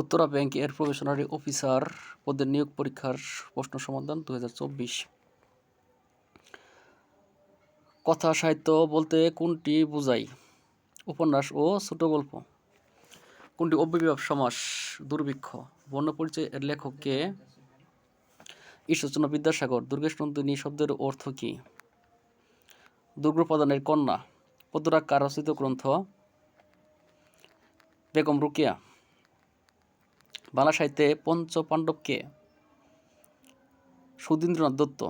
Uttara bank এর probationary officer পদের নিয়োগ পরীক্ষার প্রশ্ন সমাধান দু কথা সাহিত্য বলতে কোনটি বোঝায় উপন্যাস ও ছোট গল্প কোনটি অব্যবিভাব সমাস দুর্ভিক্ষ পরিচয় এর লেখককে ঈশ্বরচন্দ্র বিদ্যাসাগর দুর্গেশনন্দিনী শব্দের অর্থ কি দুর্গপ্রধানের কন্যা পদ্মরাগ কার রচিত গ্রন্থ বেগম রুকিয়া বাংলা সাহিত্যে পঞ্চ পাণ্ডবকে সুধীন্দ্রনাথ দত্ত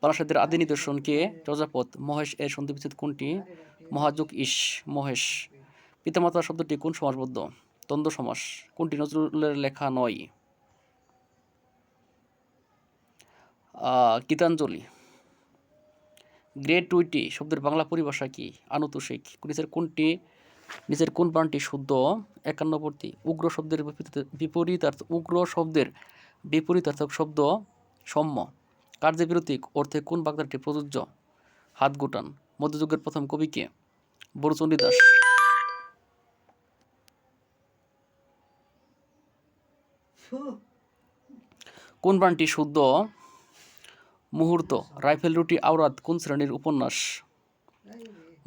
বাংলা সাহিত্যের আদি নিদর্শনকে চর্যাপদ মহেশ এর সন্ধিবিচ্ছেদ কোনটি মহাযুগ ইস মহেশ পিতামাতা শব্দটি কোন সমাসবদ্ধ দ্বন্দ্ব সমাস কোনটি নজরুলের লেখা নয় গীতাঞ্জলি গ্রেট টুইটি শব্দের বাংলা পরিভাষা কি আনুতোষিক কোনটি নিচের কোন প্রাণটি শুদ্ধ একান্নবর্তী উগ্র শব্দের অর্থ উগ্র শব্দের বিপরীতার্থক শব্দ সম্য কার্যবিরতিক অর্থে কোন বাগদারটি প্রযোজ্য হাত গোটান মধ্যযুগের প্রথম কবি কে বরুচণ্ডী দাস কোন প্রাণটি শুদ্ধ মুহূর্ত রাইফেল রুটি আওরাত কোন শ্রেণীর উপন্যাস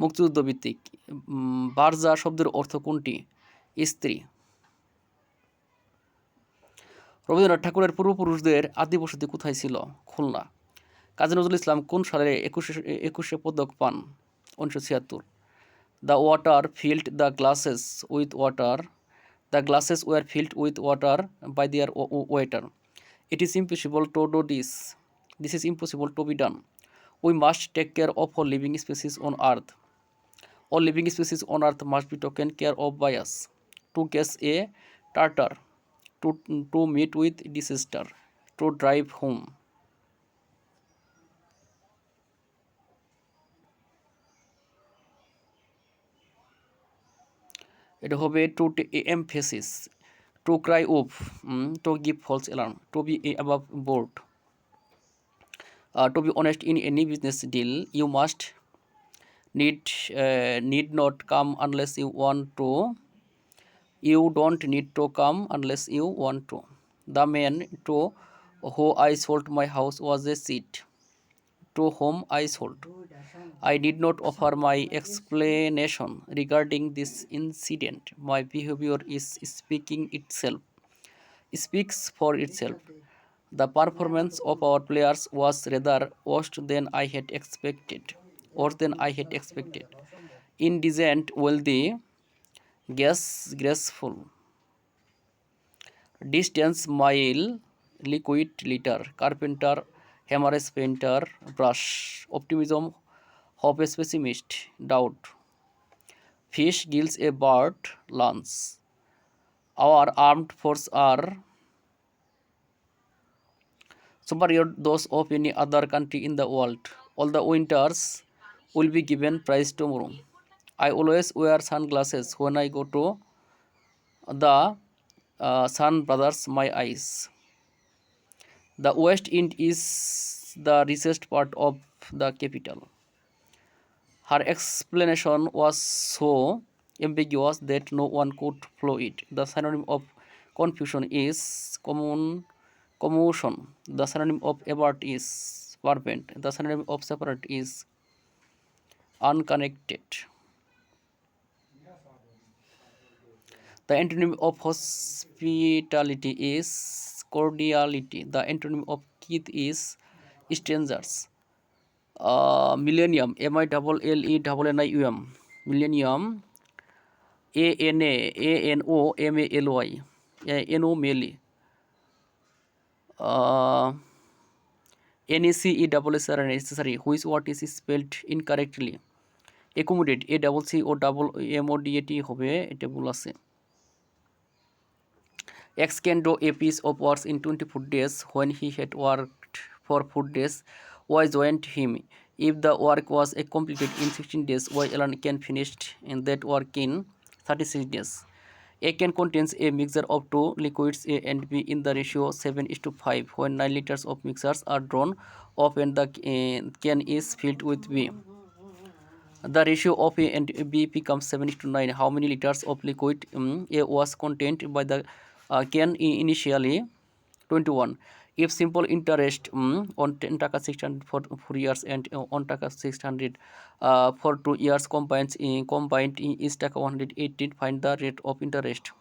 মুক্তিযুদ্ধ ভিত্তিক বারজা শব্দের অর্থ কোনটি স্ত্রী রবীন্দ্রনাথ ঠাকুরের পূর্বপুরুষদের আদি বসতি কোথায় ছিল খুলনা কাজী নজরুল ইসলাম কোন সালে একুশে একুশে পদক পান উনিশশো ছিয়াত্তর the water filled the glasses with water the glasses were filled with water by their waiter it is impossible to do this this is impossible to be done We must take care of all living species on earth. All living species on earth must be taken care of by us. To catch a tartar, to meet with disaster, to drive home. It hobe to emphasis, to cry off, mm, to give false alarm, to be above board. Uh, to be honest, in any business deal, you must uh, need not come unless you want to. You don't need to come unless you want to. The man to whom I sold my house was a cheat. To whom I sold. I did not offer my explanation regarding this incident. My behavior is speaking itself. It speaks for itself. The performance of our players was rather worse than I had expected. Indecent, wealthy, graceful. Distance, mile, liquid, liter. Carpenter, hammers, painter, brush. Optimism, hope, pessimist, doubt. Fish, gills, a bird, lance. Our armed forces are somebody or those of any other country in the world. All the winters will be given prize tomorrow. I always wear sunglasses when I go to the uh, sun brothers my eyes. The West End is the richest part of the capital. Her explanation was so ambiguous that no one could follow it. The synonym of confusion is common commotion the synonym of abort is perpend the synonym of separate is unconnected The antonym of hospitality is cordiality. The antonym of kith is strangers. Uh, millennium, M I double L E double N I U M. Millennium, A N A A N O M A L Y. A N O m e l Meli. NACE double S R necessary which word is spelled incorrectly accommodate A double C O double M O DAT হবে এটা ভুল আছে X can a piece of works in twenty four days when he had worked for four days Y joined him if the work was a completed in sixteen days Y alone can finished in that work in thirty six days A can contains a mixture of two liquids A and B in the ratio 7 is to 5 when 9 liters of mixtures are drawn up and the uh, can is filled with B. The ratio of A and B becomes 7 is to 9. How many liters of liquid um, A was contained by the uh, can initially? 21. if simple interest um, on 10 taka 600 for 4 years and uh, on taka 600 uh, for 2 years combined in, combined in is taka 118 find the rate of interest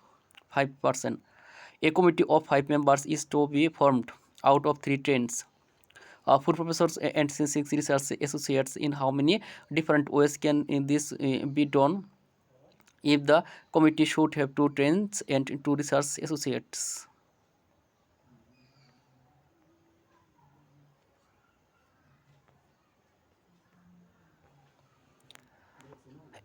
5% a committee of 5 members is to be formed out of 3 trends uh, four professors and six research associates in how many different ways can in this uh, be done if the committee should have two trends and two research associates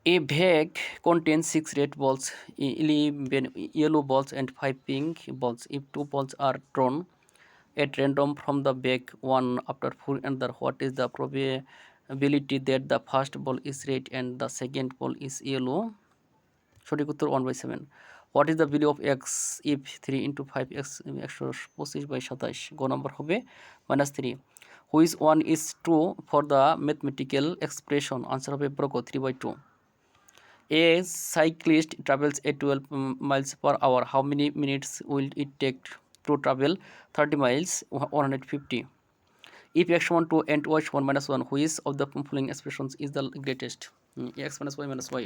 A vague contains six red balls, eleven yellow balls, and five pink balls. If two balls are drawn at random from the bag, one after four and the what is the probability that the first ball is red and the second ball is yellow? সঠিক one by seven what is the the of x if three into five x X একশো পঁচিশ by সাতাশ গো নম্বর হবে three which one is is for the mathematical expression answer of a ব্রকো three by two a cyclist travels a twelve miles per hour how many minutes will it take to travel thirty miles one hundred fifty if X one two and Y one minus one which of the following expressions is the greatest X minus Y minus Y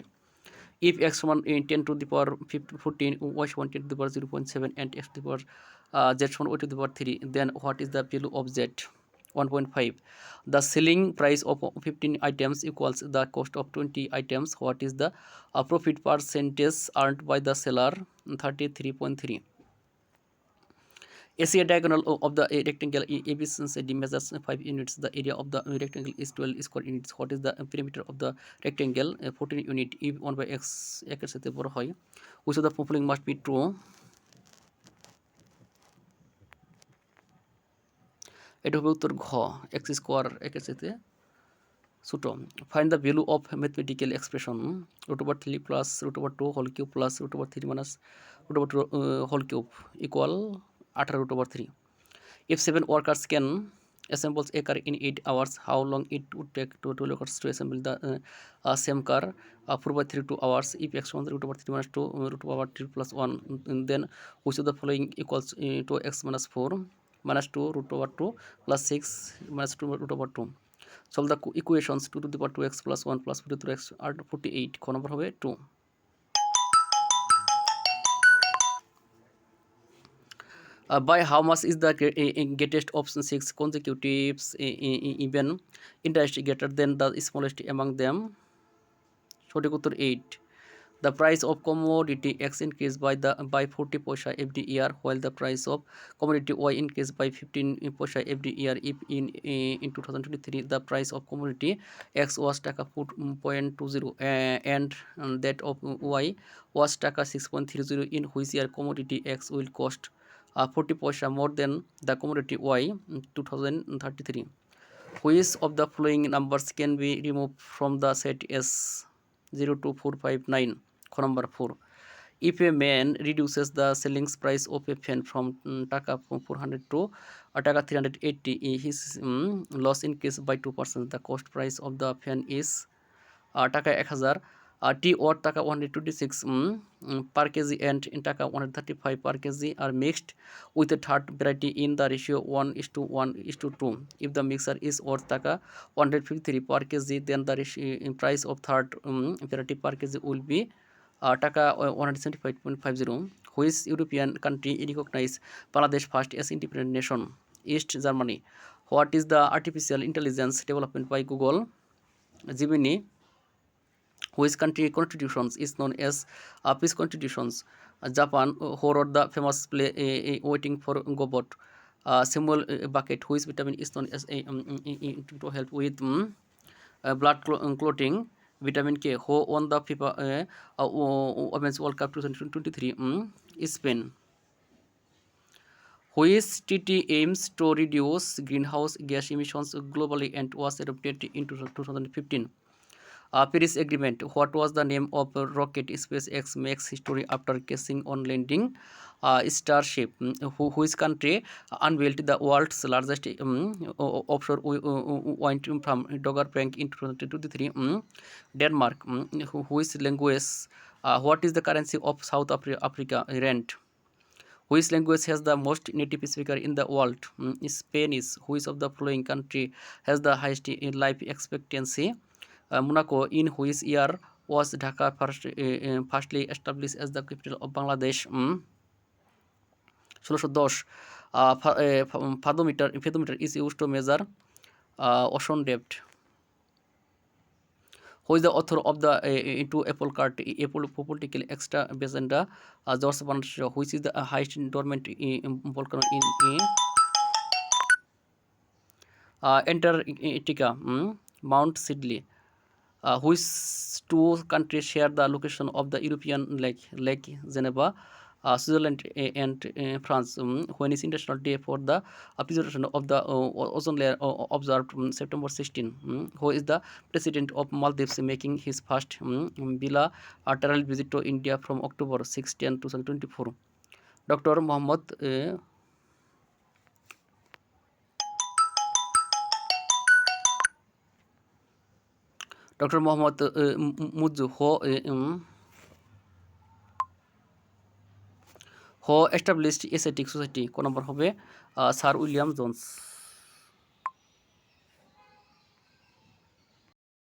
if x সমান ten to the power fifty fourteen Y সমান ten to the power zero point seven and X to the power Z সমান Y to the power three then what is the value of Z 1.5 the selling price of 15 items equals the cost of 20 items what is the uh, profit percentage earned by the seller 33.3 AC diagonal o- of the a rectangle A- ABCD measures 5 units. The area of the rectangle is 12 square units. What is the perimeter of the rectangle? Uh, 14 unit. If 1 by x একের সাথে বড় হয় which of the following must be true? এটা হবে উত্তর ঘ x square একের চাইতে ছোটো find the value of mathematical expression root over three plus root over two whole cube plus root over three minus root over two whole cube equal আঠারো root over three if seven workers can assembles a car in 8 hours how long it would take to 2 workers to assemble the uh, uh, same car uh, 4 by 3 2 hours if x one root over 3 minus 2 root over 3 plus 1 and then which of the following equals uh, to x minus 4 minus 2 root over 2 plus 6 minus 2 root over 2 solve the equations 2 to the power 2x plus 1 plus 2 to x are 48 ক number হবে 2 Uh, by how much is the greatest option 6 consecutives even interest greater than the smallest among them সঠিক উত্তর eight The price of commodity X increased by the by 40 posha every year, while the price of commodity Y increased by 15 posha every year. If in in 2023 the price of commodity X was taka 4.20 uh, and um, that of Y was taka 6.30, in which year commodity X will cost uh, 40 posha more than the commodity Y in 2033. Which of the following numbers can be removed from the set S? 02459 খ নম্বর four if a man reduces the selling price of a fan from um, taka 400 to uh, taka 380 his um, loss increases by 2% the cost price of the fan is uh, taka 1000 uh, t or taka 126 um, um, per kg and in taka 135 per kg are mixed with a third variety in the ratio 1 is to 1 is to 2 if the mixer is worth taka 153 per kg then the ratio, price of third um, variety per kg will be টাকা one seventy five point five zero which European country recognize Bangladesh first as independent nation East Germany what is the artificial intelligence development by Google Gemini which country constitutions is known as peace constitutions Japan হোর or the famous play Waiting for Godot Samuel Beckett which vitamin is known as to help with blood clotting vitamin K, who won the FIFA Women's World Cup 2023 mm, Spain, which treaty aims to reduce greenhouse gas emissions globally and was adopted in 2015. Uh, Paris Agreement. What was the name of rocket SpaceX makes history after casing on landing? Uh, Starship, hmm, who, which country unveiled the world's largest um, offshore wind from Dogger Bank in 2023? Um, hmm, Denmark, um, hmm, which language? Uh, what is the currency of South Africa? Rent which language has the most native speaker in the world spanish which of the following country has the highest life expectancy Monaco in which year was Dhaka first firstly establish as the capital of Bangladesh ষোলোশো দশ fathometer fathometer is use to measure ocean depth who's the author of the two apple cart apple political extravaganza George punch which is the highest dormant in in Antarctica Mount Sidley which two country share the location of the European lake lake Geneva uh, Switzerland and uh, France um, when is International Day for the Observation of the uh, ozone layer uh, observed um, September 16, um, who is the president of Maldives making his first um, bilateral visit to India from October 16, 2024. Dr. Mohammed uh, doctor Mohammed Muizzu who who established Asiatic society ক number হবে sir William Jones